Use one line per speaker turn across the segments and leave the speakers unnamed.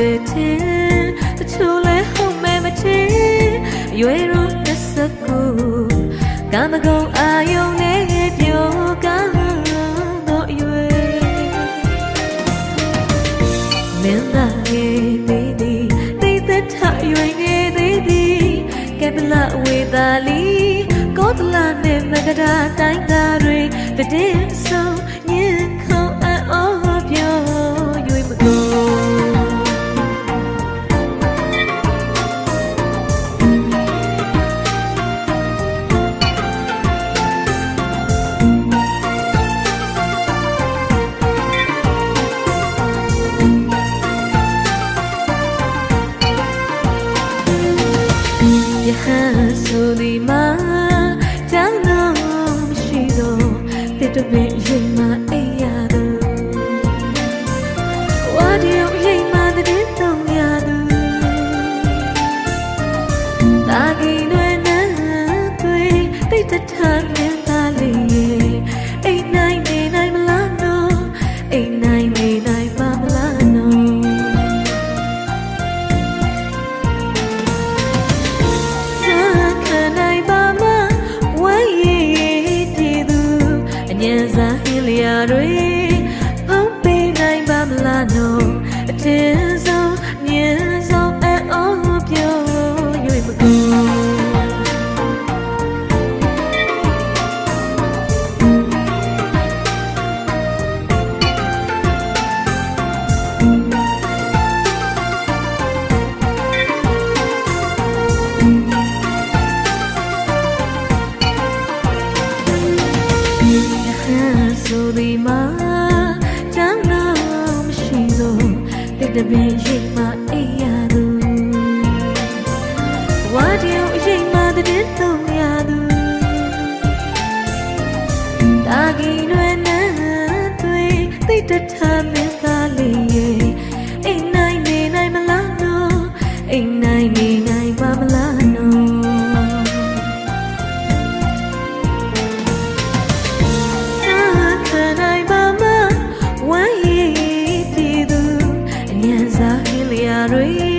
လဲဟုတ်တယ်တဲ့တချို့လဲဟုတ်မယ်မတဲ့ရွယ်ရောတစ်စကူကမကုံအာယုံနဲ့ပြောကတော့ရွယ်မင်းသားရဲ့သေးသည်သိတဲ့ထားရွယ်နေသေးသည်ကပလဝေသာလီကောတလနဲ့မကဒါတိုင်းသားတွေတည်င်းဆုံးညင်ခုံအော်ပြော ဆိုဒီမှာကြောင်းတော့မရှိတော့တစ်တပင်ရင်မအိပ်ရတော့ဝါဒီယိုရင်မတဲ့တုံးရတော့တာဂီ အញ្ញံစားဟင်းလျာတွေဖုံးပေးနိုင်ပါမလားနော်အတင်း တစ်တပင်ရိတ်မှအိပ်ရသူဝါဒီယိုရိတ်မှတဲ့တုံးရသူတာဂီနွယ်နန်းတွေတိတ်တထမင်းသားလေးရဲ့ င်း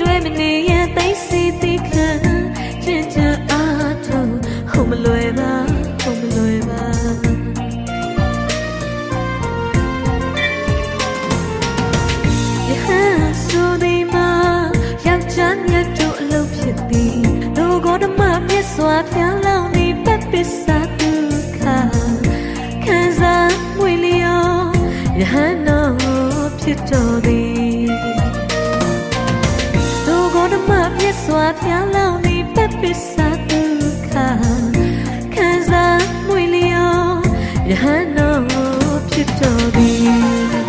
တွဲမနေရသိစီတိခံကျင့်ကြံအားထုတ်ဟုံမလွယ်ပါဟုံမလွယ်ပါယဟန်ဆိုဒီမှာယောက်ျားမြတ်တို့အလုပ်ဖြစ်သည်လူကိုဓမ္မမြတ်စွာဘုရားလောင်းဒီပပစ္စာဒုက္ခခံစားမွေလျောယဟန်တော်ဖြစ်တော်သည် စွာဘုရားလောင်းဒီပပစ္စာဒုက္ခခံစားမွေလျောယဟန်တော်ဖြစ်တော်သည်